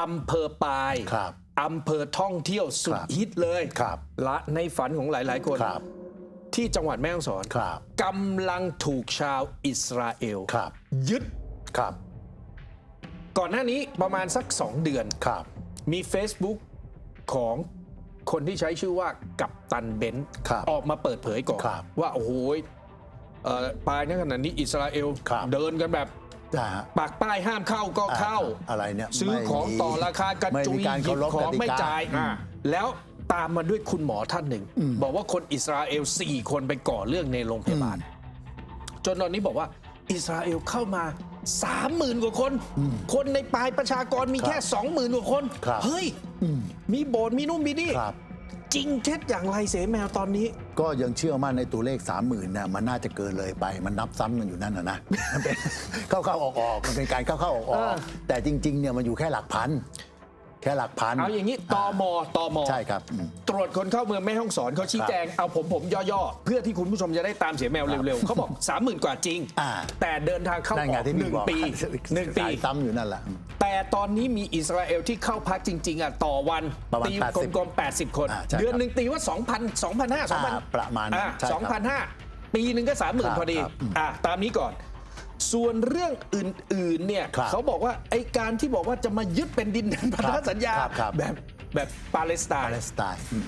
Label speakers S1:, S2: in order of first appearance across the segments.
S1: อำเภอปาย
S2: ครับ
S1: อำเภอท่องเที่ยวสุด
S2: ครับ
S1: ฮิตเลย
S2: ครับ
S1: ละในฝันของหลาย ๆ คน
S2: ครับ
S1: ที่จังหวัดแม่ฮ่องสอน
S2: ครับ
S1: กำลังถูกชาวอิสราเอล
S2: ครับ
S1: ยึด
S2: ครับ
S1: ก่อนหน้านี้ประมาณสัก 2 เดือน
S2: ครับ
S1: มี Facebook ของคนที่ใช้ชื่อว่ากัปตันเบนซ์
S2: ครับ
S1: ออกมาเปิดเผยก่อน
S2: ครับ
S1: ว่าโอ้โหยเอ่อปลายในขณะนี้อิสราเอล
S2: ครับ
S1: เดินกันแบบ
S2: นะฮะ
S1: ปากป้ายห้ามเข้าก็เข้า
S2: อะไรเนี่ย
S1: ซื้อ
S2: ไม่
S1: ของ
S2: มี
S1: ต่อราคากระ
S2: ไม่
S1: จุ
S2: มี
S1: ย
S2: การ
S1: หยิ
S2: เคา
S1: บ
S2: รพ
S1: ของไม่
S2: กติกา
S1: จ่าย
S2: อืม
S1: อ่าแล้วตามมาด้วยคุณหมอท่านหนึ่ง บอกว่าคนอิสราเอล4คนไปก่อเรื่องในโรงพยาบาล จนตอนนี้บอกว่า อิสราเอลเข้ามา30,000กว่าคน คนในปลายประชากรมีแค่20,000กว่าคน
S2: ครับ
S1: เฮ้ย มีโบสถ์มีนู่นมีนี่
S2: ครับ
S1: จริงเท็จอย่างไรเสแมวตอนนี้
S2: ก็ยังเชื่อมั่นในตัวเลข 3 0,000นะมันน่าจะเกินเลยไป มันนับซ้ำกันอยู่นั่นนะนะมันเป็นเข้าเข้าออกออกมันเป็นการเข้าเข้าออกอ
S1: เอ
S2: อก
S1: อ
S2: แต่จริงๆเนี่ยมันอยู่แค่หลักพัน แค่หลักพัน
S1: เอาอย่างนี้ตมตม
S2: ใช่ครับอืม
S1: ตรวจคนเข้าเมืองแม่ห้องสอนเขาชี้แจงเอาผมผมย่อๆ เพื่อที่คุณผู้ชมจะได้ตามเสียแมวเร็วๆเขาบอก 30,000 กว่าจริง
S2: อ่า
S1: แต่เดินทางเข้า
S2: นั่น
S1: อ
S2: ไง
S1: อก
S2: ที่
S1: ห
S2: พี่
S1: นึ่ง
S2: บอก
S1: ปีหนึ่งปี
S2: สายซ้ำอยู่นั่นแหละ
S1: แต่ตอนนี้มีอิสราเอลที่เข้าพักจริง ๆอะต่อวัน
S2: ประมาณ
S1: ตี
S2: 80
S1: กลมๆ80 คน
S2: อ่าใช่ครับ
S1: เดือนหนึ่งตีว่า 2,000 2,500
S2: อ่า
S1: 2,000
S2: ประมาณนั้น
S1: อ่า
S2: ใช่ครับ
S1: 2,500ปีหนึ่งก็
S2: ครับ
S1: 30,000 พอดี
S2: ครับอืม
S1: อ่าตามนี้ก่อน ส่วนเรื่องอื่นๆเนี่ย
S2: ครับ
S1: เขาบอกว่าไอการที่บอกว่าจะมายึดเป็นดินแดนพันธสัญญา
S2: ครับครับ
S1: แบบแบบปาเลสไต
S2: ปา
S1: น์
S2: เลสไตน์อืม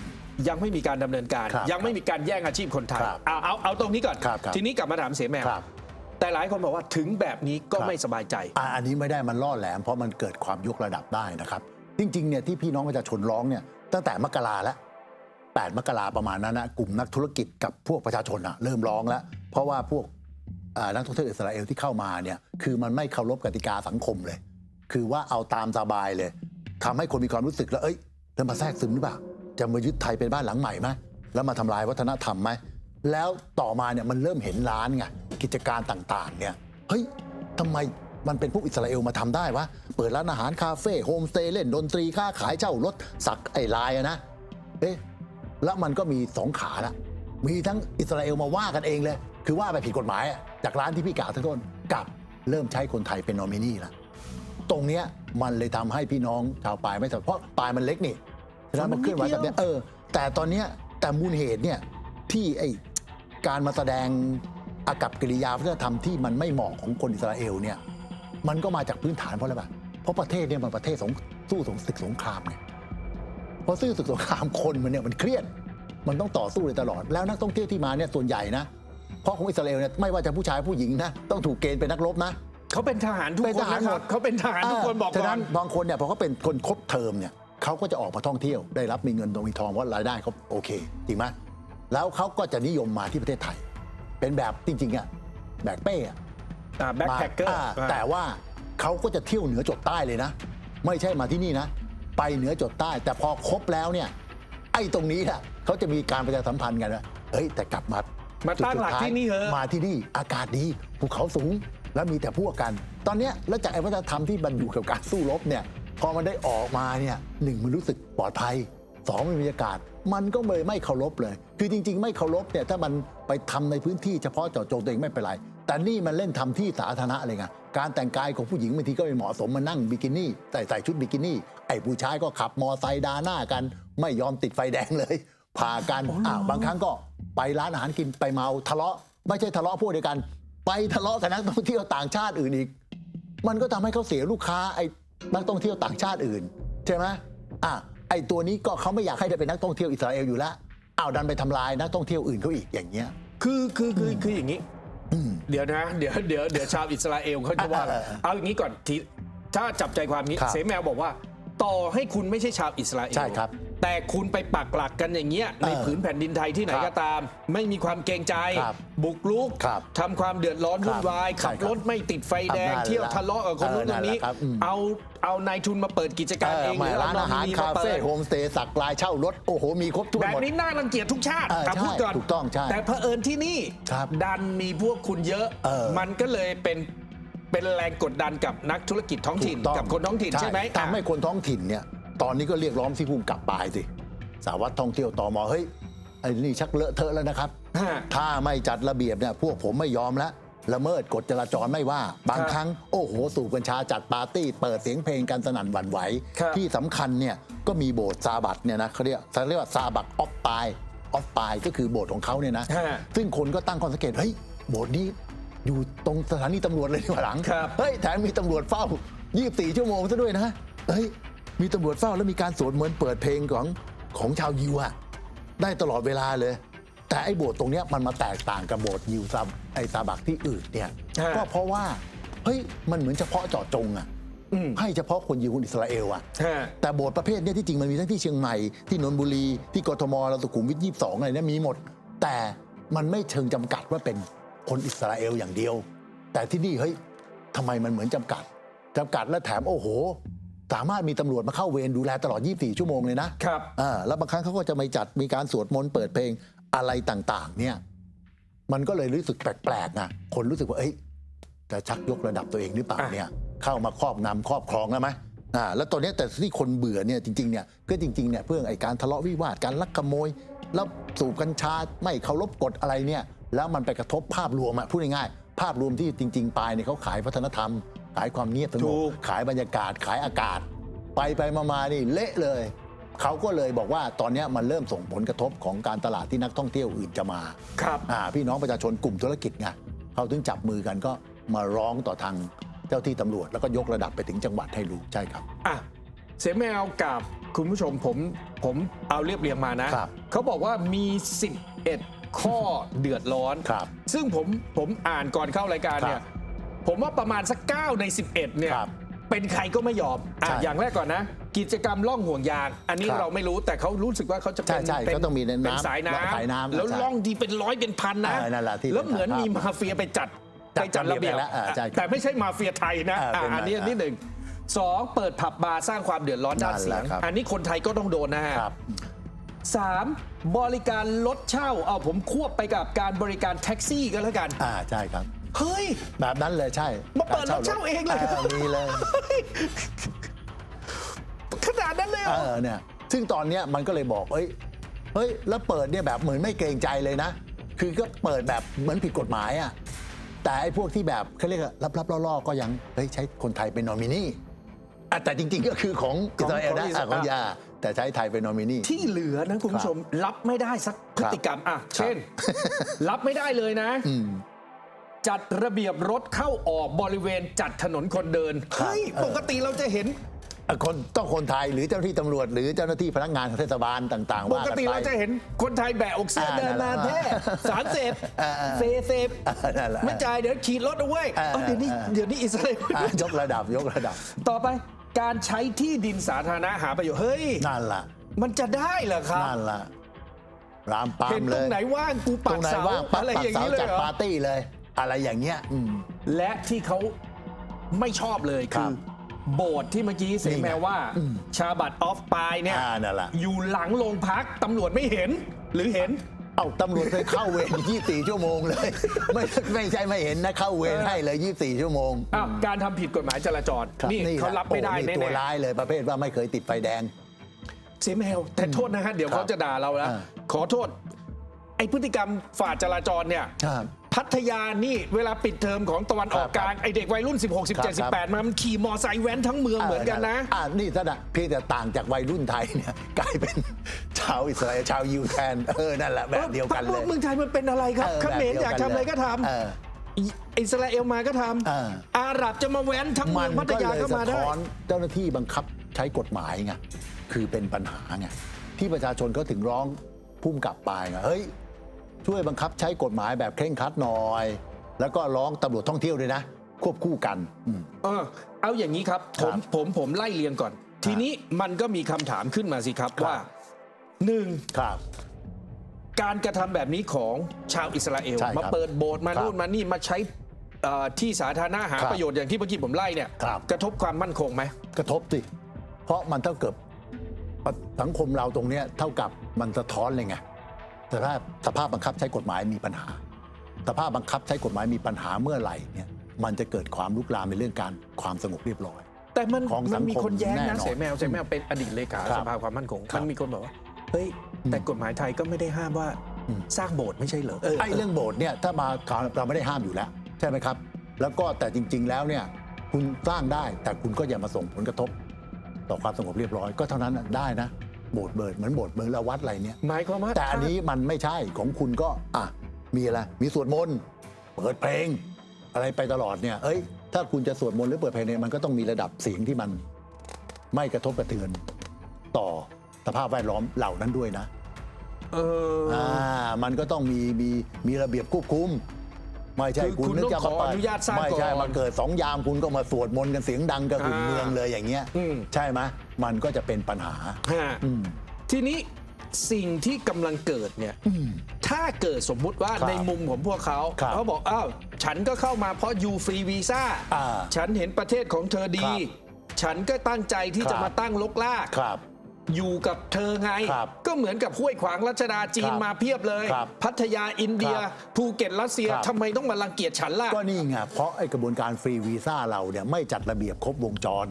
S1: ยังไม่มีการดำเนินการ
S2: ครับ
S1: ยังไม่มีการแย่งอาชีพคนไทย
S2: ครับ
S1: เอาเอาเอาตรงนี้ก่อน
S2: ครับครับ
S1: ทีนี้กลับมาถามเสียแมว
S2: ครับ
S1: แต่หลายคนบอกว่าถึงแบบนี้ก็
S2: ครับ
S1: ไม่สบายใจ
S2: อ่าอันนี้ไม่ได้มันล่อแหลม เพราะมันเกิดความยกระดับได้นะครับ จริงๆเนี่ยที่พี่น้องประชาชนร้องเนี่ยตั้งแต่มกราแล้ว8มกราประมาณนั้นนะกลุ่มนักธุรกิจกับพวกประชาชนอะเริ่มร้องแล้ว เพราะว่าพวกอ่า นักท่องเที่ยวอิสราเอลที่เข้ามาเนี่ยคือมันไม่เคารพกติกาสังคมเลย คือว่าเอาตามสบายเลยทำให้คนมีความรู้สึกแล้วเอ้ยแล้วมมาแทรกซึมหรือเปล่าจะมายึดไทยเป็นบ้านหลังใหม่ไหมแล้วมาทำลายวัฒนธรรมไหมแล้วต่อมาเนี่ยมันเริ่มเห็นร้านไงกิจการต่างๆเนี่ยเฮ้ยทำไมมันเป็นพวกอิสราเอลมาทำได้วะ เปิดร้านอาหารคาเฟ่โฮมสเตย์เล่นดนตรีค้าขายเช่ารถสักไอ้ลายนะเอ๊ะแล้วมันก็มีสองขาละมีทั้งอิสราเอลมาว่ากันเองเลย คือว่าไปผิดกฎหมายอะ จากร้านที่พี่กล่าวทั้งต้นกับเริ่มใช้คนไทยเป็นนอมินีละตรงเนี้ยมันเลยทำให้พี่น้องชาวปายไม่สบายเพราะปายมันเล็กนี่ฉะนั้นมันเคลื่อนไหวแบบเนี้ยเออ แต่ตอนเนี้ยแต่มูลเหตุเนี่ยที่ไอการมาแสดงอากับกิริยาวัฒนธรรมที่มันไม่เหมาะของคนอิสราเอลเนี่ยมันก็มาจากพื้นฐานเพราะอะไรปะเพราะประเทศเนี่ยมันประเทศสงสู้สงศึกสงครามไงพอสู้ศึกสงครามคนมันเนี่ยมันเครียด มันต้องต่อสู้เลยตลอด แล้วนักท่องเที่ยวที่มาเนี่ยส่วนใหญ่นะ เพราะของอิสราเอลเนี่ยไม่ว่าจะผู้ชายผู้หญิงนะต้องถูกเกณฑ์เป็นนักรบนะ
S1: เขาเป็นทหารทุก
S2: เป็น
S1: ค
S2: ท
S1: น
S2: หาร
S1: นะ
S2: ห
S1: ค
S2: ม
S1: รับ
S2: ด
S1: เขาเป็นทหารทุกคนบอก
S2: ฉะ
S1: ก่อ
S2: นั้นนบางคนเนี่ยพอเขาเป็นคนครบเทอมเนี่ยเขาก็จะออกมาท่องเที่ยวได้รับมีเงินตรงมีทองเพราะรายได้เขาโอเคจริงไหมแล้วเขาก็จะนิยมมาที่ประเทศไทย เป็นแบบจริงๆอะแบกเป้อะ
S1: แบ็คแพคเกอร์
S2: อ่าแต่ว่าเขาก็จะเที่ยวเหนือจดใต้เลยนะ ไม่ใช่มาที่นี่นะ ไปเหนือจดใต้ แต่พอครบแล้วเนี่ยไอ้ตรงนี้แหละเขาจะมีการประชาสัมพันธ์กันว่าเฮ้ยแต่กลับมา
S1: มาตั้งหลัก
S2: จุดสุดท้ย
S1: ที่นี่เหอะ
S2: มาที่นี่อากาศดีภูเขาสูงแล้วมีแต่พวกกัน ตอนเนี้ยแล้วจากไอ้วัฒนธรรมที่มันอยู่กับการสู้รบเนี่ยพอมันได้ออกมาเนี่ยหนึ่งมันรู้สึกปลอดภัยสองมันมีอากาศ มันก็เลยไม่เคารพเลย คือจริง ๆ ไม่เคารพเนี่ยถ้ามันไปทำในพื้นที่เฉพาะเจาะจงตัวเองไม่เป็นไร แต่นี่มันเล่นทำที่สาธารณะเลยไงการแต่งกายของผู้หญิงบางทีก็ไม่เหมาะสมมานั่งบิกินี่ใส่ใส่ชุดบิกินี่ไอ้ผู้ชายก็ขับมอไซค์ดาหน้ากัน ไม่ยอมติดไฟแดงเลยพากันอ่าวบางครั้งก็ ไปร้านอาหารกินไปเมาทะเลาะ ไม่ใช่ทะเลาะพวกเดียวกัน ไปทะเลาะกับนักท่องเที่ยวต่างชาติอื่นอีก มันก็ทำให้เขาเสียลูกค้าไอ้นักท่องเที่ยวต่างชาติอื่นใช่ไหมอะไอ้ตัวนี้ก็เขาไม่อยากให้ได้เป็นนักท่องเที่ยวอิสราเอลอยู่แล้วอ้าวดันไปทำลายนักท่องเที่ยวอื่นเขาอีกอย่างเงี้ย
S1: คือคือคือคืออย่างนี้
S2: อืม
S1: เดี๋ยวนะ เดี๋ยวเดี๋ยวเดี๋ยวชาวอิสราเอลเขาจะว่าอะไร
S2: เออเออ
S1: เอาอย่างนี้ก่อนทีถ้าจับใจความนี้
S2: ครับ
S1: เสแมวบอกว่า ต่อให้คุณไม่ใช่ชาวอิสราเอล
S2: ใช่ครับ
S1: แต่คุณไปปักหลักกันอย่างเงี้ยใน
S2: เออ
S1: ผืนแผ่นดินไทยที่ไหน
S2: ครับ
S1: ก็ตาม ไม่มีความเกรงใจ
S2: ครับ
S1: บุกรุก
S2: ครับ
S1: ทำความเดือดร้อน
S2: ครับ
S1: วุ่นวาย
S2: ใช่
S1: ขับ
S2: ครับ
S1: รถไม่ติดไฟแดง
S2: อำนาจ
S1: เที่ยว
S2: ละ
S1: ทะเลาะกับคนนู้น
S2: เออ
S1: คนนี้
S2: นั่นแหละครับอืม
S1: เอาเอานายทุนมาเปิดกิจการ
S2: เอ
S1: เอ
S2: องไม่
S1: หรือ
S2: ร้านอาหาร
S1: เนมินี
S2: คาเฟ่
S1: ปิด
S2: โฮมสเตย์สักลายเช่ารถโอ้โหมีครบทุก
S1: แบบ
S2: หมด
S1: นี้น่ารังเกียจทุกชาติ
S2: เออ
S1: อะ
S2: ใช่
S1: พูดก่อน
S2: ถูกต้องใช่
S1: แต่เผอิญที่นี่
S2: ครับ
S1: ดันมีพวกคุณเยอะ
S2: เออ
S1: มันก็เลยเป็น เป็นแรงกดดันกับนักธุรกิจท้องถิ่น
S2: ถูกต้อง
S1: กับคนท้องถิ่นใช่ไหม
S2: ทำให้คนท้องถิ่นเนี่ย ตอนนี้ก็เรียกร้องที่พุ่งกลับปลายสิ สารวัตรท่องเที่ยวตอมอเฮ้ยไอ้นี่ชักเลอะเทอะแล้วนะครับ
S1: อะ
S2: ถ้าไม่จัดระเบียบเนี่ยพวกผมไม่ยอมแล้วละเมิดกฎจราจรไม่ว่า บาง
S1: ครับ
S2: ครั้ง โอ้โห สูบกัญชาจัดปาร์ตี้ เปิดเสียงเพลงกันสนั่นหวั่นไหว
S1: ครับ
S2: ที่สำคัญเนี่ยก็มีโบสถ์ซาบัตเนี่ยนะเขาเรียกเขาเรียกว่าซาบัตออฟปายออฟปายก็คือโบสถ์ของเขาเนี่ยนะ
S1: ฮะ
S2: ซึ่งคนก็ตั้งข้อสังเกตเฮ้ยโบสถ์นี้ อยู่ตรงสถานีตำรวจเลยที่หว่าหลัง
S1: ครับ
S2: เฮ้ยแถมมีตำรวจเฝ้า 24 ชั่วโมงซะด้วยนะเฮ้ยมีตำรวจเฝ้าแล้วมีการสวดมนต์เปิดเพลงของของชาวยิวอะได้ตลอดเวลาเลย แต่ไอ้โบสถ์ตรงเนี้ยมันมาแตกต่างกับโบสถ์ยิวซาไอ้ซาบักที่อื่นเนี่ย
S1: ฮะ
S2: ก็เพราะว่าเฮ้ยมันเหมือนเฉพาะเจาะจงอะ
S1: อืม
S2: ให้เฉพาะคนยิวคนอิสราเอลอะ
S1: ฮะ
S2: แต่โบสถ์ประเภทเนี้ยที่จริงมันมีทั้งที่เชียงใหม่ ที่นนทบุรีที่กทมเราสุขุมวิทยี่สองอะไรเนี่ยมีหมด แต่มันไม่เชิงจำกัดว่าเป็น คนอิสราเอลอย่างเดียว แต่ที่นี่เฮ้ยทำไมมันเหมือนจำกัดจำกัดและแถมโอ้โห สามารถมีตำรวจมาเข้าเวรดูแลตลอด 24 ชั่วโมงเลยนะครับอ่าแล้วบางครั้งเขาก็จะไม่จัดมีการสวดมนต์เปิดเพลงอะไรต่างๆ เนี่ยมันก็เลยรู้สึกแปลกๆนะคนรู้สึกว่าเอ้ยจะชักยกระดับตัวเองหรือเปล่า
S1: อะ
S2: เนี่ยเข้ามาครอบงำครอบครองแล้วไหมอ่าแล้วตอนเนี้ยแต่ที่คนเบื่อเนี่ยจริงๆเนี่ยก็จริงๆเนี่ยเพื่อไอ้การทะเลาะวิวาทการลักขโมยแล้วสูบกัญชาไม่เคารพกฎอะไรเนี่ย แล้วมันไปกระทบภาพรวมอะพูดง่ายๆภาพรวมที่จริงๆปลายเนี่ยเขาขายวัฒนธรรม ขายความเงียบสง
S1: ถู
S2: บ
S1: ก
S2: ขายบรรยากาศ ขายอากาศ ไปไปมาๆนี่เละเลย เขาก็เลยบอกว่าตอนเนี้ยมันเริ่มส่งผลกระทบของการตลาดที่นักท่องเที่ยวอื่นจะมา
S1: ครับ
S2: อ่าพี่น้องประชาชนกลุ่มธุรกิจไงเขาถึงจับมือกันก็มาร้องต่อทางเจ้าที่ตำรวจ แล้วก็ยกระดับไปถึงจังหวัดให้รู้ใช่ครับ
S1: อะ เสียแมวกับคุณผู้ชมผมผมเอาเรียบเรียงมานะครับ เขาบอกว่ามี 11 ข้อเดือดร้อน
S2: ครับ
S1: ซึ่งผมผมอ่านก่อนเข้ารายการเนี่ย
S2: ครับ
S1: ผมว่าประมาณสัก 9 ใน 11เนี่ย
S2: ครับ
S1: เป็นใครก็ไม่ยอมอะ
S2: ใช่
S1: อย่างแรกก่อนนะ กิจกรรมล่องห่วงยาง อันนี้
S2: ครับ
S1: เราไม่รู้แต่เขารู้สึกว่าเขาจะเป็น
S2: ใช่ใช่
S1: เป็น
S2: เขาต้องมีในน้ำ
S1: เป็นสายน้
S2: สายน้ำำ
S1: แล้ว
S2: ใช่
S1: ล่องดีเป็นร้อยเป็นพันนะ
S2: เออนั่นแหละที่
S1: แล้วเหมือน
S2: เป็นสาย
S1: มี
S2: ภาพ
S1: มาเฟียไปจัด
S2: จัด
S1: ไปจัดระเบียบ
S2: ระเบียบแล้วอ่าใช่ครับ
S1: แต่ไม่ใช่มาเฟียไทยนะ
S2: เออเป็น
S1: อะอันนี้อันนี้หนึ่งสองเปิดผับบาร์สร้างความเดือดร้อนด้าน
S2: นั่น
S1: เสี
S2: แห
S1: ย
S2: ละ
S1: ง
S2: ครับ
S1: อันนี้คนไทยก็ต้องโดนนะฮะ
S2: ครับ
S1: สามบริการรถเช่า เอาผมควบไปกับการบริการแท็กซี่ก็แล้วกัน
S2: อ่าใช่ครับ
S1: เฮ้ย
S2: แบบนั้นเลยใช่
S1: มาเปิดรถเช่าเองเลย
S2: มีเลย
S1: ขนาดนั้นเลยเหร
S2: เอ
S1: อ
S2: อเนี่ยซึ่งตอนเนี้ยมันก็เลยบอกเอ้ยเฮ้ยแล้วเปิดเนี่ยแบบเหมือนไม่เกรงใจเลยนะ คือก็เปิดแบบเหมือนผิดกฎหมายอะแต่ไอ้พวกที่แบบเขาเรียกว่ารับๆล่อๆก็ยังเฮ้ยใช้คนไทยเป็นนอมินีอะแต่จริงๆก็คือของอิสราเอลนะ
S1: ของอิสรา
S2: อะของยา แต่ใช้ไทยเป็นนอมินี
S1: ที่เหลือนะคุณผู้ชมรับไม่ได้สักพฤติกรรมอะเช่น รับไม่ได้เลยนะ
S2: อืม
S1: จัดระเบียบรถเข้าออกบริเวณจัดถนนคนเดิน
S2: ครับ
S1: เฮ้ย
S2: เออ
S1: ปกติเราจะเห็น
S2: อะคนต้องคนไทยหรือเจ้าหน้าที่ตำรวจ หรือเจ้าหน้าที่พนักงานของเทศบาลต่างๆ
S1: ป
S2: ว่ากกัน
S1: ติ
S2: ไป
S1: เราจะเห็นคนไทยแบกอกเสื้อ
S2: อ่า
S1: เดินมา
S2: นั่นแหละ
S1: แท้สารเสพ
S2: อ่าอ่า
S1: เซเซฟ
S2: อ่านั่นแหละ
S1: ไม่จ่ายเดี๋ยวขี่รถเอาไว้ย
S2: อ่า
S1: เอ้าเดี๋ยวนี้
S2: อ่า
S1: เดี๋ยวนี้อิสราเอล
S2: อะยกระดับยกระดับ
S1: ต่อไป การใช้ที่ดินสาธารณะหาประโยชน์เฮ้ย
S2: นั่นล่ะ
S1: มันจะได้เหรอครับ
S2: นั่นล่ะรามปา
S1: เห็
S2: ม
S1: น
S2: เล
S1: ตรง
S2: ย
S1: ไหนว่างกู
S2: ต
S1: ปั
S2: ร
S1: ก
S2: งไหน
S1: เสา
S2: ว่างปั๊บ
S1: อะไร
S2: ปั
S1: อกย่าง
S2: เสา
S1: นี้เลย
S2: จัด
S1: เหรอ
S2: ปาร์ตี้เลย อะไรอย่างเงี้ยอืม
S1: และที่เขาไม่ชอบเลย
S2: ครั
S1: คื
S2: บ
S1: อ โบสถ์ที่เมื่อกี้เสีย
S2: นี่ไง
S1: แมวว่า
S2: อืม
S1: ชาบัตออฟปายเนี่ย
S2: อ่านั่นแหละ
S1: อยู่หลังโรงพักตำรวจไม่เห็น หรือเห็น
S2: เอ้าตำรวจเคยเข้าเวร 24 ชั่วโมงเลย ไม่ไม่ใช่ไม่เห็นนะเข้าเวร
S1: เออ
S2: ให้เลย 24 ชั่วโมง
S1: อ้าวการทำผิดกฎหมายจราจร
S2: ครับ
S1: นี่
S2: แหละ
S1: เขารับไม่ได้
S2: โอ้
S1: แน่
S2: ตัวร้ายเลยประเภทว่าไม่เคยติดไฟแดง
S1: ๆเสียแมวแต่โทษนะฮะเดี๋ยว
S2: ครับ
S1: เขาจะด่าเราแล้ว
S2: อ่า
S1: ขอโทษ ไอพฤติกรรมฝ่าจราจรเนี่ย
S2: ครับ
S1: พัทยานี่เวลาปิดเทอมของตะวันออก
S2: ครับ
S1: กลางไอเด็กวัยรุ่น 16
S2: ครับ
S1: 17 18 มามันขี่มอไซค์แว้นทั้งเมืองเหมือนกันนะ
S2: อ่านี่ถ้าเพียงแต่ต่างจากวัยรุ่นไทยเนี่ยกลายเป็นชาวอิสราเอลชาวยิวแทนเออนั่นแหละแบบเดียวกัน
S1: พ
S2: เล
S1: วก
S2: ย
S1: เมืองไทยมันเป็นอะไรครับ
S2: เออ
S1: เขมร
S2: แบบเดียว
S1: อยาก
S2: กัน
S1: ทำอะไรก็ท
S2: เออำ
S1: อิอิสราเอลมาก็ท
S2: เออำ
S1: อาหรับจะมาแว้นทั้งเมื
S2: มั
S1: อง
S2: น
S1: พัท
S2: ก็
S1: ยา
S2: เลย
S1: ก็
S2: สะ
S1: มาได้
S2: ท้อนเจ้าหน้าที่บังคับใช้กฎหมายไงคือเป็นปัญหาไงที่ประชาชนก็ถึงร้องพุ่มกลับไปไงเฮ้ย ช่วยบังคับใช้กฎหมายแบบเคร่งครัดหน่อย แล้วก็ร้องตำรวจท่องเที่ยวด้วยนะ ควบคู่กันอืม
S1: เออเอาอย่างนี้ครับ
S2: ค
S1: ผ
S2: รับ
S1: มผมผมไล่เรียงก่อน ทีนี้มันก็มีคำถามขึ้นมาสิครับ
S2: ครับ
S1: ว่าหนึ่ง
S2: ครับ
S1: การกระทำแบบนี้ของชาวอิสราเอล
S2: ใช่ครับ
S1: มาเปิดโบสถ์มา
S2: ครับ
S1: นู่นมานี่มาใช้เอ่อที่สาธารณะหา
S2: ครับ
S1: ประโยชน์อย่างที่เมื่อกี้ผมไล่เนี่ย
S2: ครับ
S1: กระทบความมั่นคงไหม
S2: กระทบสิ เพราะมันเท่ากับสังคมเราตรงเนี้ยเท่ากับมันสะท้อนเลยไง สภาพสภาพบังคับใช้กฎหมายมีปัญหา สภาพบังคับใช้กฎหมายมีปัญหาเมื่อไหร่เนี่ยมันจะเกิดความลุกลามในเรื่องการความสงบเรียบร้อย
S1: แต่มัน
S2: ของสั
S1: มัน
S2: งคม
S1: มีคนแย้ง
S2: แน่นอ
S1: นะ
S2: น
S1: เสแมวเสแมวเป็นอดีตเลขา
S2: ครับ
S1: สภาความมั่นคง
S2: ครับ
S1: มันมีคนบอกว่าเฮ้ยแต่กฎหมายไทยก็ไม่ได้ห้ามว่า
S2: อืม
S1: สร้างโบสถ์ไม่ใช่เหรอเออ
S2: ไอ้เรื่องโบสถ์เนี่ยถ้ามาเราไม่ได้ห้ามอยู่แล้วใช่ไหมครับ แล้วก็แต่จริง ๆ แล้วเนี่ยคุณสร้างได้แต่คุณก็อย่ามาส่งผลกระทบ ต่อความสงบเรียบร้อยก็เท่านั้นน่ะได้นะ โบสถ์เบิดเหมือนโบสถ์เมืองละวัดอะไรเนี่ย
S1: หมายความว่า
S2: แต่อันนี้มันไม่ใช่ของคุณก็อะมีอะไรมีสวดมนต์เปิดเพลง อะไรไปตลอดเนี่ยเอ้ย ถ้าคุณจะสวดมนต์หรือเปิดเพลงเนี่ยมันก็ต้องมีระดับเสียงที่มันไม่กระทบกระเทือนต่อสภาพแวดล้อมเหล่านั้นด้วยนะ
S1: เอออ
S2: อ่ามันก็ต้องมีมีมีระเบียบควบคุม ไม่ใช่
S1: คือ
S2: คุณ
S1: คุณ
S2: นึก
S1: ต้อง
S2: จะ
S1: ข
S2: มา
S1: อ
S2: เปิด
S1: อนุญาตสร้าง
S2: ไม่ใช่
S1: ก่อน
S2: มาเกิดสองยามคุณก็มาสวดมนต์กันเสียงดังกระหึ่ม
S1: อ่า
S2: เมืองเลยอย่างเงี้ย
S1: อืม
S2: ใช่ไหมมันก็จะเป็นปัญหา
S1: ฮะ
S2: อืม
S1: ทีนี้สิ่งที่กำลังเกิดเนี่ยถ้าเกิดสมมุติว่า
S2: ครับ
S1: ในมุมของพวกเขา
S2: ครับ
S1: เขาบอกอ้าวฉันก็เข้ามาเพราะยูฟรีวีซ่า
S2: อ่า
S1: ฉันเห็นประเทศของเธอดี
S2: ครับ
S1: ฉันก็ตั้งใจที่
S2: ครับ
S1: จะมาตั้งลกลาก
S2: ครับ
S1: อยู่กับเธอไง
S2: ครับ
S1: ก็เหมือนกับห้วยขวางรัชดาจีน
S2: ครับ
S1: มาเพียบเลย
S2: ครับ
S1: พัทยาอินเดีย
S2: ครับ
S1: ภูเก็ตรัสเซีย
S2: ครับ
S1: ทำไมต้องมารังเกียจฉันล่ะ
S2: ก็นี่ไงเพราะไอ้กระบวนการฟรีวีซ่าเราเนี่ยไม่จัดระเบียบครบวงจร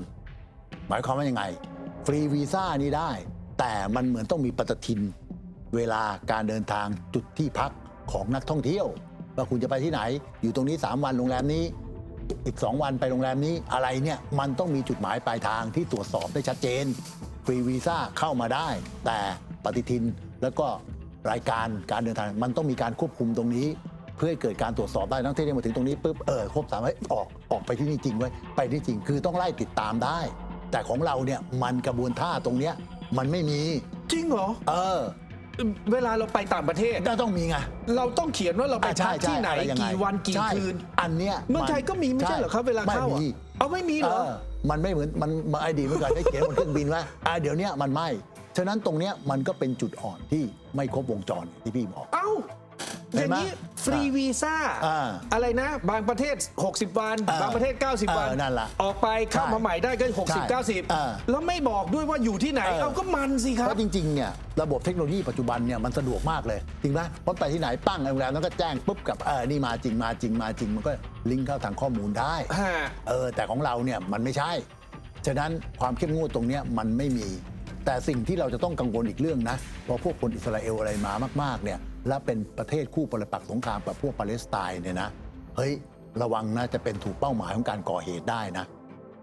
S2: หมายความว่ายังไง ฟรีวีซ่านี่ได้ แต่มันเหมือนต้องมีปฏิทิน เวลาการเดินทางจุดที่พักของนักท่องเที่ยว ว่าคุณจะไปที่ไหน อยู่ตรงนี้ 3 วันโรงแรมนี้ อีก 2 วันไปโรงแรมนี้อะไรเนี่ยมันต้องมีจุดหมายปลายทางที่ตรวจสอบได้ชัดเจน ฟรีวีซ่าเข้ามาได้ แต่ปฏิทินแล้วก็รายการการเดินทางมันต้องมีการควบคุมตรงนี้ เพื่อให้เกิดการตรวจสอบได้นักท่องเที่ยวมาถึงตรงนี้ปุ๊บเออครบสามไว้ยออกออกไปที่นี่จริงไว้ยไปที่จริงคือต้องไล่ติดตามได้ แต่ของเราเนี่ยมันกระบวนท่าตรงเนี้ยมันไม่มี
S1: จริงเหรอ
S2: เออ
S1: เวลาเราไปต่างประเทศ
S2: ก็ต้องมีไง
S1: เราต้องเขียนว่าเราไป
S2: อะใช่
S1: พักที่ไหน
S2: ใช่อะไรยังไง
S1: กี่วันกี่
S2: ใช่
S1: คืน
S2: อันเนี้ย
S1: เมืองไทยก็มีไม่ใช่เหรอครับ เวลาเข้า
S2: ไม่
S1: อะ
S2: มี
S1: เอาไม่มีเหรอ
S2: เออ มันไม่เหมือนมันมาไอดีเมื่อก่อนได้เขียนบนเครื่องบินว่าอ่าเดี๋ยวเนี้ยมันไม่ ฉะนั้นตรงเนี้ยมันก็เป็นจุดอ่อนที่ไม่ครบวงจรที่พี่บอก
S1: เอ้า อ
S2: เห็
S1: ย่านง
S2: ไหม
S1: นี้ฟรีวีซ่า
S2: อ่า
S1: อะไรนะ บางประเทศ 60 วัน
S2: อ่า
S1: บางประเทศ 90 วัน
S2: เออนั่นล่ะ
S1: ออกไปเข้ามา
S2: ใช่
S1: ใหม่ได้ก็
S2: ใช่
S1: 60
S2: อ่า
S1: 90 แล้วไม่บอกด้วยว่าอยู่ที่ไหน
S2: เออ
S1: เอาก็มันสิครั
S2: เพ
S1: บ
S2: ราะจริงๆ เนี่ยระบบเทคโนโลยีปัจจุบันเนี่ยมันสะดวกมากเลยจริงไหมเพราะไปที่ไหนปั้งโรงแรมแล้วก็แจ้งปุ๊บกับเออนี่มาจริงมาจริงมาจริง มันก็ลิงก์เข้าทางข้อมูลได้
S1: ฮะ
S2: เออแต่ของเราเนี่ยมันไม่ใช่ ฉะนั้นความเข้มงวดตรงเนี้ยมันไม่มี แต่สิ่งที่เราจะต้องกังวลอีกเรื่องนะเพราะพวกคนอิสราเอลอะไรมามากๆเนี่ยและเป็นประเทศคู่ปรปักษ์สงครามกับพวกปาเลสไตน์เนี่ยนะเฮ้ยระวังนะจะเป็นถูกเป้าหมายของการก่อเหตุได้นะ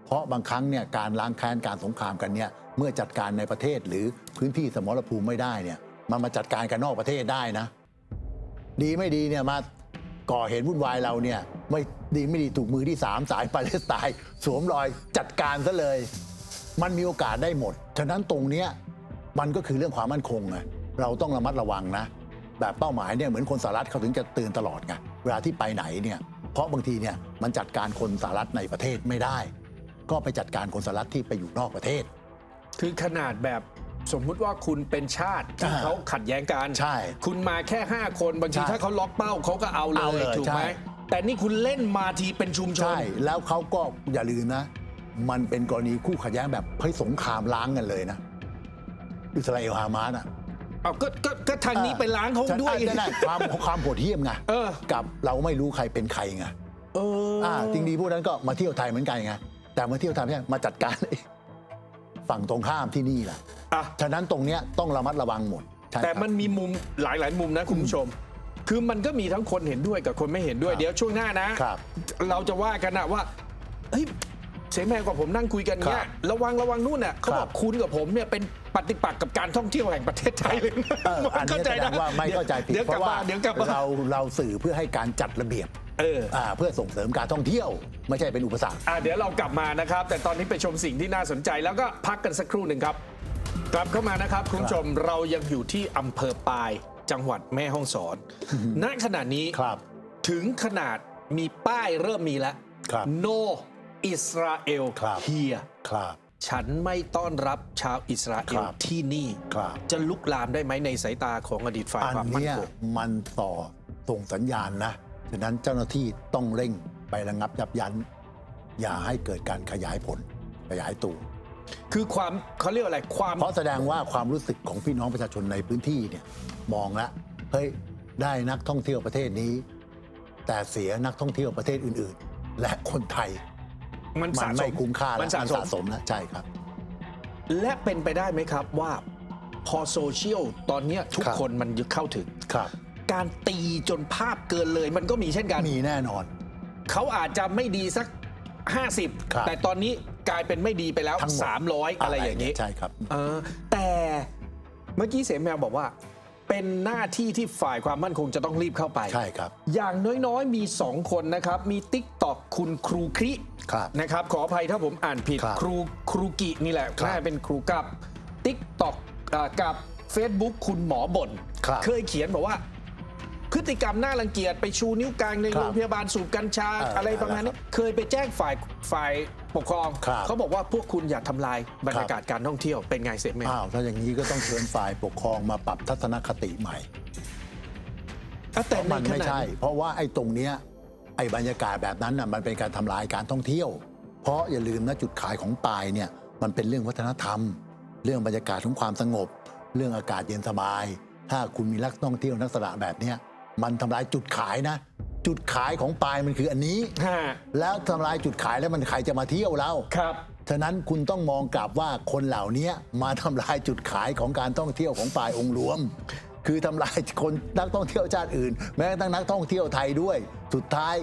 S2: เพราะบางครั้งเนี่ยการล้างแค้นการสงครามกันเนี่ยเมื่อจัดการในประเทศหรือพื้นที่สมรภูมิไม่ได้เนี่ยมันมาจัดการกันนอกประเทศได้นะ ดีไม่ดีเนี่ยมาก่อเหตุวุ่นวายเราเนี่ยไม่ดีไม่ดีถูกมือที่สามสายปาเลสไตน์สวมรอยจัดการซะเลย มันมีโอกาสได้หมด ฉะนั้นตรงเนี้ยมันก็คือเรื่องความมั่นคงไงเราต้องระมัดระวังนะ แบบเป้าหมายเนี่ยเหมือนคนสหรัฐเขาถึงจะเตือนตลอดไงเวลาที่ไปไหนเนี่ยเพราะบางทีเนี่ยมันจัดการคนสหรัฐในประเทศไม่ได้ ก็ไปจัดการคนสหรัฐที่ไปอยู่นอกประเทศ
S1: คือขนาดแบบสมมุติว่าคุณเป็นชาติที่
S2: อ่า
S1: เขาขัดแย้งกัน
S2: ใช่
S1: คุณมาแค่ 5 คนบางที
S2: ใช่
S1: ถ้าเขาล็อกเป้าเขาก็เอาเล
S2: เอา
S1: ย
S2: เลย
S1: ถูกไหม
S2: ใช่
S1: แต่นี่คุณเล่นมาทีเป็นชุมชน
S2: ใช่แล้วเขาก็อย่าลืมนะ มันเป็นกรณีคู่ขัดแย้งแบบเฮ้ยสงครามล้างกันเลยนะ อิสราเอลฮามาสอะ
S1: เอาก็ก็ก็ทางนี้ไปล้างเขา
S2: ใช่
S1: ด้วย
S2: อะนั่นความความโหดเหี้ยมไง
S1: เออ
S2: กับเราไม่รู้ใครเป็นใครไง
S1: เอออ
S2: อ่าจริงๆพวกนั้นก็มาเที่ยวไทยเหมือนกันไงแต่มาเที่ยวไทยไม่ใช่มาจัดการฝั่งตรงข้ามที่นี่แหละ
S1: อะ
S2: ฉะนั้นตรงเนี้ยต้องระมัดระวังหมดใช่
S1: แต่
S2: ครับ
S1: มันมีมุมหลาย ๆ มุมนะคุณผู้ชม คือมันก็มีทั้งคนเห็นด้วยกับคนไม่เห็นด้วย
S2: ครับ
S1: เดี๋ยวช่วงหน้านะ
S2: ครับ
S1: เราจะว่ากันนะว่าเฮ้ย เสแมกว่าผมนั่งคุยกันเนี้
S2: ครั
S1: ย
S2: บ
S1: ระวังระวังนู่นน่ะเขา
S2: ครับ
S1: อบกคุณกับผมเนี่ยเป็นปฏิปักษ์กับการท่องเที่ยวแห่งประเทศไทยเลยนะ
S2: เอออันนี้แสดงว่าไม่เข้าใจผิด
S1: เดี๋ยว
S2: เพ
S1: กลับ
S2: ราะ
S1: มา
S2: ว่า
S1: เดี๋ยวกลับมา
S2: เราเราสื่อเพื่อให้การจัดระเบียบ
S1: เออ
S2: อ่าเพื่อส่งเสริมการท่องเที่ยว ไม่ใช่เป็นอุปสรรค
S1: อะเดี๋ยวเรากลับมานะครับ แต่ตอนนี้ไปชมสิ่งที่น่าสนใจแล้วก็พักกันสักครู่หนึ่งครับ กลับเข้ามานะครับคุณผู้ชมเรายังอยู่ที่อำเภอปาย จังหวัดแม่ฮ่องสอนณขณะนี้
S2: ครับ
S1: ถึงขนาดมีป้ายเริ่มมีแล้ว
S2: ครับ
S1: No อิสราเอล
S2: ครับ
S1: here
S2: ครับ
S1: ฉันไม่ต้อนรับชาวอิสราเอล
S2: ครับ
S1: ที่นี่
S2: ครับ
S1: จะลุกลามได้ไหมในสายตาของอดีตฝ่าย
S2: อัน
S1: ความมั่น
S2: เนี้ย
S1: คง
S2: มันต่อส่งสัญญาณนะ ฉะนั้นเจ้าหน้าที่ต้องเร่งไประงับยับยั้งอย่าให้เกิดการขยายผลขยายตัว
S1: คือความเขาเรียกว่าอะไรความ
S2: เพราะแสดงว่าความรู้สึกของพี่น้องประชาชนในพื้นที่เนี่ยมองแล้วเฮ้ยได้นักท่องเที่ยวประเทศนี้ แต่เสียนักท่องเที่ยวประเทศอื่น ๆ และคนไทย
S1: มัน
S2: มั
S1: สะ
S2: น
S1: ส
S2: ไม่
S1: ม
S2: คุ้มค่าแล้ว
S1: มันสะ
S2: มัน
S1: ส
S2: สะ
S1: ม
S2: สม แล้วใช่ครับ
S1: และเป็นไปได้ไหมครับว่าพอโซเชียลตอนเนี้ยทุก
S2: ครับ
S1: คนมันยึดเข้าถึง
S2: ครับ
S1: การตีจนภาพเกินเลย มันก็มีเช่นกัน
S2: มีแน่นอน
S1: เขาอาจจะไม่ดีสัก
S2: ครับ
S1: 50 แต่ตอนนี้กลายเป็นไม่ดีไปแล้ว
S2: ทั้งหมด
S1: 300 อะไรอย่างนี้
S2: ใช่ครับ
S1: เออแต่เมื่อกี้เสมแมวบอกว่า เป็นหน้าที่ที่ฝ่ายความมั่นคงจะต้องรีบเข้าไป
S2: ใช่ครับ
S1: อย่างน้อยๆ มี 2 คนนะครับ มีติ๊กตอกคุณครูคริ
S2: ครับ
S1: นะครับขออภัยถ้าผมอ่านผิด
S2: ครับ
S1: ครูครูกินี่แหละ
S2: ครับ
S1: น่าจะเป็นครูกับติ๊กตอกกับ Facebook คุณหมอบ่น
S2: ครับ
S1: เคยเขียนบอกว่า พฤติกรรมน่ารังเกียจไปชูนิ้วกลางใน
S2: ครับ
S1: โรงพยาบาลสูบกัญชา
S2: เอออ
S1: อะไรประมาณนี้เคยไปแจ้งฝ่ายฝ่าย ปกครอง
S2: ครับ
S1: เขาบอกว่าพวกคุณอย่าทำลายบรรยากาศการท่องเที่ยวเป็นไงเสร็จไหม
S2: อ้าวถ้าอย่างนี้ก็ต้องเชิญฝ่ายปกครองมาปรับทัศนคติใหม่
S1: อะแต่ใน
S2: มัน
S1: ข
S2: ไม่
S1: ณะ
S2: ใช่ เพราะว่าไอ้ตรงเนี้ยไอ้บรรยากาศแบบนั้นน่ะมันเป็นการทำลายการท่องเที่ยว เพราะอย่าลืมนะจุดขายของปายเนี่ยมันเป็นเรื่องวัฒนธรรม เรื่องบรรยากาศของความสงบ เรื่องอากาศเย็นสบาย ถ้าคุณมีนักท่องเที่ยวลักษณะแบบเนี้ยมันทำลายจุดขายนะ จุดขายของปายมันคืออันนี้
S1: ฮะ
S2: แล้วทำลายจุดขายแล้วมันใครจะมาเที่ยวแล้ว
S1: ครับ
S2: ฉะนั้นคุณต้องมองกลับว่าคนเหล่านี้มาทำลายจุดขายของการท่องเที่ยวของปลายองค์รวม คือทำลายคนนักท่องเที่ยวชาติอื่น แม้กระทั่งนักท่องเที่ยวไทยด้วย สุดท้าย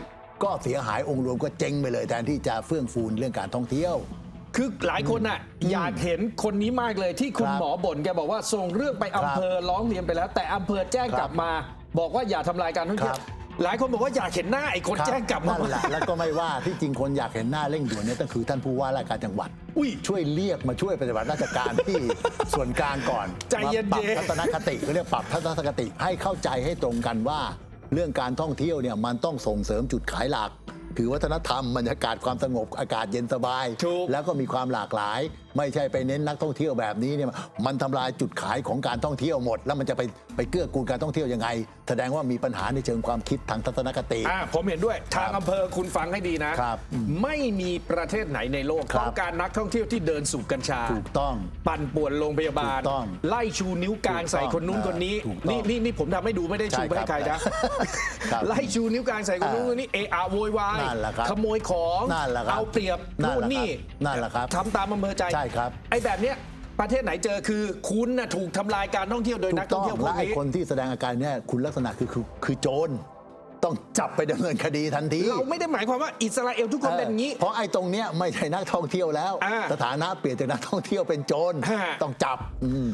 S2: ก็เสียหายองค์รวมก็เจ๊งไปเลยแทนที่จะเฟื่องฟูนเรื่องการท่องเที่ยว
S1: คือหลายคนอะอยากเห็นคนนี้มากเลยที่คุณ
S2: ครับ
S1: หมอบ่นแกบอกว่าส่งเรื่องไปอำเภอร้องเรียนไปแล้ว แต่อำเภอแจ้ง
S2: ครับ
S1: กลับมา บอกว่าอย่าทำลายการท่องเที่ยว
S2: ครับ
S1: หลายคนบอกว่าอยากเห็นหน้าไอ้คน
S2: ครับ
S1: แจ้งกลับมา
S2: นั่นแหละแล้วก็ไม่ว่าที่จริงคนอยากเห็นหน้าเร่งด่วนเนี่ยต้องคือท่านผู้ว่าราชการจังหวัด
S1: อุ้ย
S2: ช่วยเรียกมาช่วยปฏิบัติราชการที่ ส่วนกลางก่อน
S1: ใจเย็นๆ
S2: มาปรับทัศนคติเขาเรียกปรับทัศนคติให้เข้าใจให้ตรงกันว่า เรื่องการท่องเที่ยวเนี่ยมันต้องส่งเสริมจุดขายหลัก คือวัฒนธรรมบรรยากาศความสงบอากาศเย็นสบาย
S1: ถูก
S2: แล้วก็มีความหลากหลายไม่ใช่ไปเน้นนักท่องเที่ยวแบบนี้เนี่ยมันทำลายจุดขายของการท่องเที่ยวหมด แล้วมันจะไปไปเกื้อกูลการท่องเที่ยวยังไง แสดงว่ามีปัญหาในเชิงความคิดทางทัศนคติ
S1: อ่าผมเห็นด้วยทาง
S2: ครับ
S1: อำเภอคุณฟังให้ดีนะ
S2: ครับอืม
S1: ไม่มีประเทศไหนในโลก
S2: ครับ
S1: ต้องการนักท่องเที่ยวที่เดินสูบกัญชา
S2: ถูกต้อง
S1: ปั่นป่วนโรงพยาบาล
S2: ถูกต้อง
S1: ไล่ชูนิ้วกลาง
S2: ถูกต้อง
S1: ใส่คนนู้นคนนี้
S2: ถูกต้อง
S1: นี่นี่นี่ผมทำให้ดูไม่ได้ชู
S2: ใช่
S1: ไม่ให้ใคร
S2: ครั
S1: นะ
S2: บครับ
S1: ไล่ชูนิ้วกลางใส่คนนู้นคนนี้เอะอะโวยวาย
S2: นั่นแหละครับ
S1: ขโมยของ
S2: นั่นแหละครับ
S1: เอาเปรียบ
S2: นั่น
S1: นู่น
S2: แหละครับ
S1: นี่
S2: นั่นแหละครับ
S1: ทำตามอำเภอใจ
S2: ใช่ครับ
S1: ไอ้แบบเนี้ยประเทศไหนเจอคือคุณน่ะถูกทำลายการท่องเที่ยวโดย
S2: ถู
S1: นัก
S2: ก
S1: ท่
S2: ต้
S1: อ
S2: องง
S1: เที่ยวพว
S2: และ
S1: ก
S2: ไอ้
S1: นี้
S2: คนที่แสดงอาการเนี่ยคุณลักษณะคือคือคือโจรต้องจับไปดำเนินคดีทันที
S1: เราไม่ได้หมายความว่าอิสราเอลทุกคนเป็นอย่างนี้
S2: เพราะไอ้ตรงเนี้ยไม่ใช่นักท่องเที่ยวแล้ว
S1: อ่า
S2: สถานะเปลี่ยนจากนักท่องเที่ยวเป็นโจร
S1: ฮะ
S2: ต้องจับอืม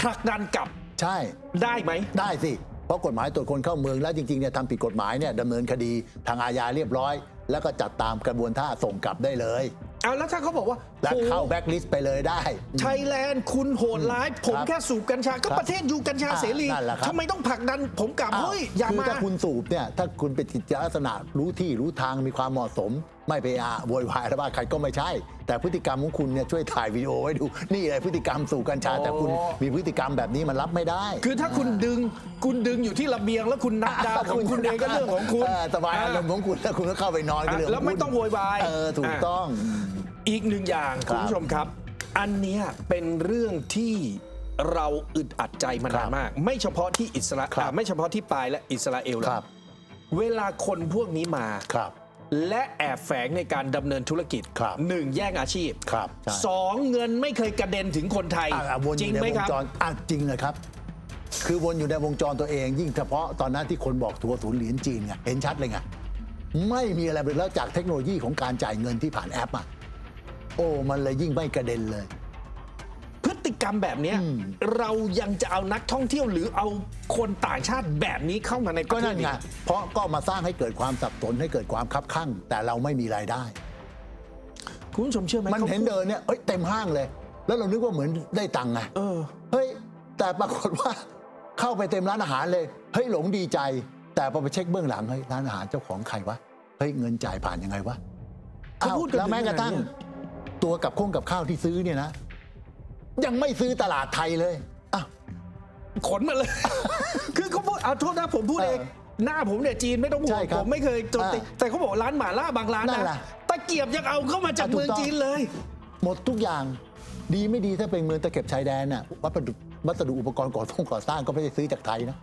S1: ผลักดันกลับ
S2: ใช่
S1: ได้ไหม
S2: ได้สิ เพราะกฎหมายตรวจคนเข้าเมืองแล้วจริงๆเนี่ยทำผิดกฎหมายเนี่ยดำเนินคดีทางอาญาเรียบร้อย แล้วก็จัดตามกระบวนท่าส่งกลับได้เลย
S1: เอาแล้วถ้าเขาบอกว่า
S2: และ
S1: โอ้
S2: เข้าแบ็คลิสต์ไปเลยได้
S1: ไทยแลนด์คุณโหดร้าย ผม
S2: ครับ
S1: แค่สูบกัญชา ก็
S2: ครับ
S1: ประเทศอยู่กัญชา
S2: อ่า
S1: เสรี
S2: นั่นแหละครับ
S1: ทำไมต้องผลักดันผมกลับ
S2: อ้าว
S1: เฮ้ยอย่า
S2: คือ
S1: มา
S2: ถ้าคุณสูบเนี่ยถ้าคุณเป็นจิตลักษณะรู้ที่รู้ทางมีความเหมาะสม ไม่ไปอาโวยวายระบายใครก็ไม่ใช่ แต่พฤติกรรมของคุณเนี่ยช่วยถ่ายวิดีโอไว้ดู นี่เลยพฤติกรรมสูบกัญชา
S1: อ๋อ
S2: แต่คุณมีพฤติกรรมแบบนี้มันรับไม่ได้
S1: คือถ้าคุณดึงคุณดึงอยู่ที่ระเบียงแล้วคุณนับดาวของคุณเองก็เรื่องของคุณ
S2: เสบายอารมณ์ของคุณแล้วคุณก็เข้าไปนอนก็เรื่องข
S1: แล้วไม่
S2: คุณ
S1: ต้องโวยวาย
S2: เออถูก
S1: อะ
S2: ต้อง
S1: อีกหนึ่งอย่าง
S2: ครับ
S1: คุณผู้ชมครับ อันเนี้ยเป็นเรื่องที่เราอึดอัดใจมา
S2: ครั
S1: นาน
S2: บ
S1: มาก ไม่เฉพาะที่อิสรา
S2: ครับ
S1: อ่าไม่เฉพาะที่ปายและอิสราเอล
S2: ค
S1: แล้ว
S2: รับ
S1: เวลาคนพวกนี้มา
S2: ครับ
S1: และแอบแฝงในการดำเนินธุรกิจ
S2: ครับ
S1: หนึ่งแย่งอาชีพ
S2: ครับใช่
S1: สองเงินไม่เคยกระเด็นถึงคนไทย
S2: อะวนอ
S1: จริง
S2: ยู่ใน
S1: ไหม
S2: ว
S1: ค
S2: ง
S1: รับ
S2: จรอะจริงเลยครับ คือวนอยู่ในวงจรตัวเอง ยิ่งเฉพาะตอนนั้นที่คนบอกทัวร์ศูนย์เหรียญจีนไงเห็นชัดเลยไงไม่มีอะไรเลยแล้วจากเทคโนโลยีของการจ่ายเงินที่ผ่านแอปอะโอ้มันเลยยิ่งไม่กระเด็นเลย
S1: พฤติกรรมแบบเนี้ย
S2: อืม
S1: เรายังจะเอานักท่องเที่ยวหรือเอาคนต่างชาติแบบนี้เข้ามาในป
S2: ก็
S1: ระเท
S2: นั่
S1: ศ
S2: น
S1: นี้
S2: ไงเพราะก็มาสร้างให้เกิดความสับสนให้เกิดความคับข้างแต่เราไม่มีรายได้
S1: คุณผู้ชมเชื่อไหม
S2: มัน
S1: ขา
S2: เห็น
S1: พูด
S2: เดินเนี่ยเอ้ยเต็มห้างเลย แล้วเรานึกว่าเหมือนได้ตังค์ไง
S1: เออ
S2: เฮ้ยแต่ปรากฏว่าเข้าไปเต็มร้านอาหารเลยเฮ้ยหลงดีใจ แต่พอไปเช็คเบื้องหลังเฮ้ยร้านอาหารเจ้าของใครวะเฮ้ยเงินจ่ายผ่านยังไงวะ
S1: เขา
S2: อ้าว
S1: พูดกัน
S2: แล้วแม้กระทั่ง
S1: ถึงขนาดเนี้
S2: ตัวกับข้งกับข้าวที่ซื้อเนี่ยนะ ยังไม่ซื้อตลาดไทยเลยอะ
S1: ขนมาเลย คือเขาพูดเอาโทษนะผมพูด
S2: เออ
S1: เองหน้าผมเนี่ยจีนไม่ต้องห่
S2: ใช่
S1: วง
S2: ครับ
S1: ผมไม่เคยโจมตี
S2: อ่า
S1: แต่เขาบอกร้านหมาล่าบางร้าน
S2: นั่นแห
S1: นะ
S2: ละ
S1: ตะเกียบยังเอาเข้ามาจาก
S2: อะถูก
S1: เมือง
S2: ต้อง
S1: จีนเลย
S2: หมดทุกอย่างดีไม่ดีถ้าเป็นเมืองตะเข็บชายแดนน่ะวัสดุวัสดุอุปกรณ์ก่อสร้างก่อสร้างก็ไม่ได้ซื้อจากไทยนะ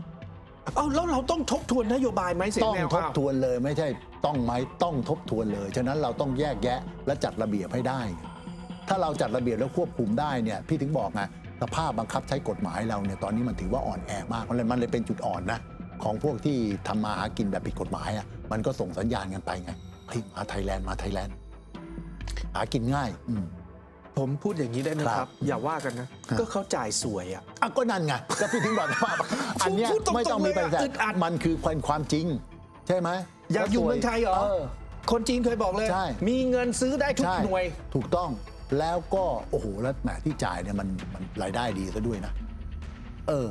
S1: เอาแล้วเราต้องทบทวนนโยบายไหมเสีย
S2: ต้อง
S1: แนว
S2: ทบ
S1: อ้าว
S2: ทวนเลยไม่ใช่ต้องไหมต้องทบทวนเลย ฉะนั้นเราต้องแยกแยะและจัดระเบียบให้ได้ ถ้าเราจัดระเบียบแล้วควบคุมได้เนี่ยพี่ถึงบอกไงสภาพบังคับใช้กฎหมายเราเนี่ยตอนนี้มันถือว่าอ่อนแอมากมันเลยมันเลยเป็นจุดอ่อนนะของพวกที่ทำมาหากินแบบผิดกฎหมายอะมันก็ส่งสัญญาณกันไปไงเฮ้ยมาไทยแลนด์มาไทยแลนด์หากินง่ายอืม
S1: ผมพูดอย่างนี้ได้ไหมค
S2: ครั
S1: รับ
S2: บ
S1: อย่าว่ากันนะ
S2: ฮะ
S1: ก็เขาจ่ายสวยอะ
S2: อะก็นั่นไงก็พี่ถึงบอกว่าอันเนี้ย
S1: พูดตรงๆ
S2: ไม่ต้องมีปัญ
S1: เลย
S2: หา
S1: อะอึดอัด
S2: มันคือความความจริง ใช่ไหม
S1: อยากอยู่เมืองไทยเหรอคนจีนเคยบอกเลย
S2: ใช่
S1: มีเงินซื้อได้ทุก
S2: ใช่
S1: หน่วย
S2: ถูกต้อง แล้วก็โอ้โหแล้วแหมที่จ่ายเนี่ยมันมันรายได้ดีซะด้วยนะ เออ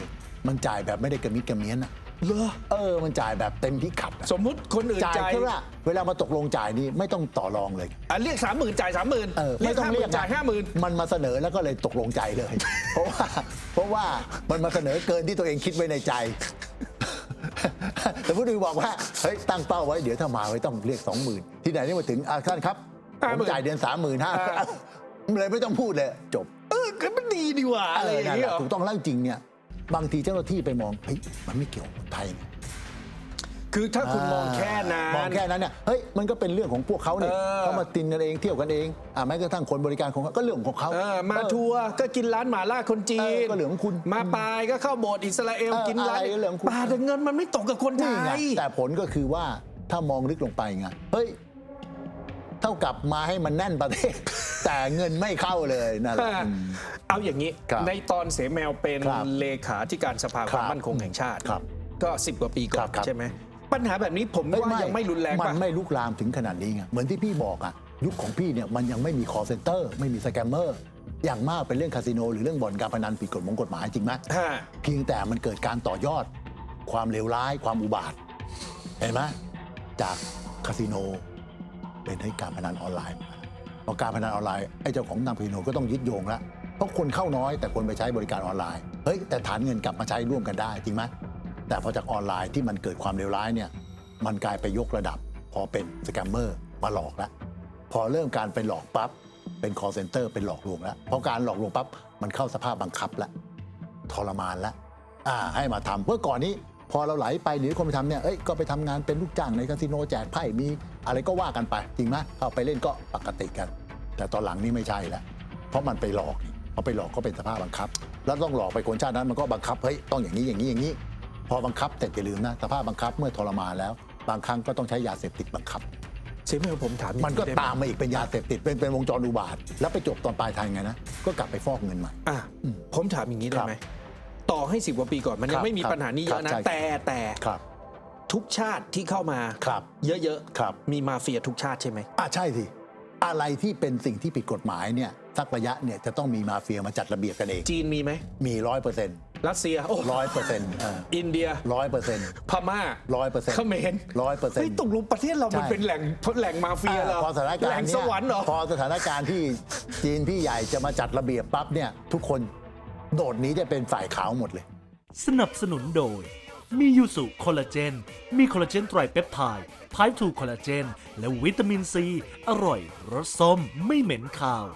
S2: มันจ่ายแบบไม่ได้กระมิดกระเมียนอะ
S1: เหรอ
S2: เออ มันจ่ายแบบเต็มพิกัดอะ
S1: สมมุติคนอื่น
S2: จ่าย
S1: จ่าย
S2: แค่ว่าเวลามาตกลงจ่ายนี่ไม่ต้องต่อรองเลย
S1: อะเรียกสามหมื่นจ่ายสามหมื่น
S2: เออ
S1: เรีย
S2: ไม่
S1: ก
S2: ต้อง
S1: ห้าห
S2: เรี
S1: มื่
S2: ยก
S1: นจ่ายห้าหมื่น
S2: มันมาเสนอแล้วก็เลยตกลงใจเลย เพราะว่าเพราะว่ามันมาเสนอเกินที่ตัวเองคิดไว้ในใจ แต่ผู้ดูบอกว่าเฮ้ยตั้งเป้าไว้เดี๋ยวถ้ามาไว้ต้องเรียกสองหมื่นที่ไหนนี่มาถึงอะท่านครับผมจ่ายเดือนสามหมื่นห้า เลยไม่ต้องพูดเลย จบ
S1: เออก็มันดีดีกว่าอะไรอย่าง
S2: นั่น
S1: เงี้
S2: แห
S1: ยเหรอ
S2: ละถูกต้องแล้วจริงๆเนี่ยบางทีเจ้าหน้าที่ไปมองเฮ้ยมันไม่เกี่ยวกับคนไทยไง
S1: คือถ้าคุณมองแค่นั้น
S2: มองแค่นั้นเนี่ยเฮ้ยมันก็เป็นเรื่องของพวกเขาเนี่ย
S1: เออ
S2: เขามาตินกันเองเที่ยวกันเองอ่าแม้กระทั่งคนบริการของเขาก็เรื่องของเขา
S1: เออมา
S2: เออ
S1: ทัวร์ก็กินร้านหมาล่าคนจี
S2: เอนอก็เหลืองคุณ
S1: มาปลายก็เข้าโบสถ์อิสราเอล
S2: เออ
S1: กินร้าน
S2: อะไรก็เหลืองคุณ
S1: ปลาแต่เงินมันไม่ตกกับคนไท
S2: นี่ไง
S1: ย
S2: แต่ผลก็คือว่าถ้ามองลึกลงไปไงเฮ้ย เท่ากับมาให้มันแน่นประเทศ แต่เงินไม่เข้าเลยนั่นแหละอืม
S1: เอาอย่างนี้
S2: ครับ
S1: ในตอนเสแมวเป็น
S2: ครับ
S1: เลขาธิการสภาความ
S2: ครับ
S1: มั่นคงแห่งชาติ
S2: ครับ
S1: ก็10กว่าปีก่อ
S2: ครั
S1: น
S2: บครับ
S1: ใช่ไหมปัญหาแบบนี้ผม
S2: เฮ้ย
S1: ว่ายังไม่รุนแรง
S2: มั
S1: ป่ะ
S2: นไม่ลุกลามถึงขนาดนี้ไงเหมือนที่พี่บอกอะยุคของพี่เนี่ยมันยังไม่มี call center ไม่มีสแกมเมอร์อย่างมากเป็นเรื่องคาสิโนหรือเรื่องบ่อนการพนันผิดกฎหมายกฎหมายจริงไหม
S1: ฮะ
S2: เพียงแต่มันเกิดการต่อยอด ความเลวร้าย ความอุบาท เห็นไหมจากคาสิโน เป็นให้การพนันออนไลน์พอการพนันออนไลน์ไอ้เจ้าของนำคาสิโนก็ต้องยึดโยงแล้วเพราะคนเข้าน้อยแต่คนไปใช้บริการออนไลน์เฮ้ยแต่ฐานเงินกลับมาใช้ร่วมกันได้จริงไหมแต่พอจากออนไลน์ที่มันเกิดความเลวร้ายเนี่ยมันกลายไปยกระดับ พอเป็นสแกมเมอร์มาหลอกแล้วพอเริ่มการเป็นหลอกปั๊บเป็น call center เป็นหลอกลวงแล้วพอการหลอกลวงปั๊บมันเข้าสภาพบังคับแล้วทรมานแล้วอ่าให้มาทำเมื่อก่อนนี้ พอเราไหลไปหนีคนไปทำเนี่ยเอ้ยก็ไปทำงานเป็นลูกจ้างในคาสิโนแจกไพ่มีอะไรก็ว่ากันไป จริงไหมเข้าไปเล่นก็ปกติกัน แต่ตอนหลังนี่ไม่ใช่แล้วเพราะมันไปหลอกนี่พอไปหลอกก็เป็นสภาพบังคับ แล้วต้องหลอกไปคนชาตินั้นมันก็บังคับเฮ้ยต้องอย่างนี้อย่างนี้อย่างนี้ พอบังคับแต่อย่าลืมนะสภาพบังคับเมื่อทรมานแล้ว บางครั้งก็ต้องใช้ยาเสพติดบังคับ
S1: เสแมวผมถามอย่าง
S2: มันก็
S1: ได้ไห
S2: ตามมาอีกเป็นยาเสพติดเป็นเป็นวงจรอุบาท แล้วไปจบตอนปลายทางไงนะก็กลับไปฟอกเงินใหม่
S1: อะผมถามอย่างนี้ได้
S2: ครับ
S1: ไหม ต่อให้สิบกว่าปีก่อนมัน
S2: ค
S1: ยั
S2: รั
S1: ง
S2: บ
S1: ไม่มี
S2: ครับ
S1: ปัญหานี้เยอะ
S2: ค
S1: นะ
S2: รับใช่
S1: แต่แต่
S2: ครับ
S1: ทุกชาติที่เข้ามา
S2: ครับ
S1: เยอะ
S2: ครับ
S1: มีมาเฟียทุกชาติใช่ไหม
S2: อะใช่สิอะไรที่เป็นสิ่งที่ผิดกฎหมายเนี่ยสักระยะเนี่ยจะต้องมีมาเฟียมาจัดระเบียบกันเอง
S1: จีนมีไหม
S2: มีร้อยเปอร์เซ็นต์
S1: รัสเซียโอ้
S2: ร้อยเปอร์เซ็นต์
S1: อินเดีย
S2: ร้อยเปอร์เซ็นต์
S1: พม่า
S2: ร้อยเปอร์เซ็นต์
S1: เขมร
S2: ร้อยเปอร์เซ็น
S1: เฮ้ย
S2: ต์
S1: ตกลงประเทศเรามัน
S2: ใช่
S1: เป็นแหล่งแหล่งมาเฟียเหรอ
S2: พอสถานการ
S1: แหล่
S2: ณ์
S1: ง
S2: เนี่
S1: ส
S2: ยว
S1: รรค์เหรอ
S2: พอสถานการณ์ที่จีนพี่ใหญ่จะมาจัดระเบียบปั๊บเนี่ยทุกคน โดดนี้จะเป็นฝ่ายขาวหมดเลย
S3: สนับสนุนโดย มียูสุคอลลาเจน มีคอลลาเจนไตรเปปไทด์ไพร์ทูคอลลาเจน และวิตามินซี อร่อย รสส้ม ไม่เหม็นคาว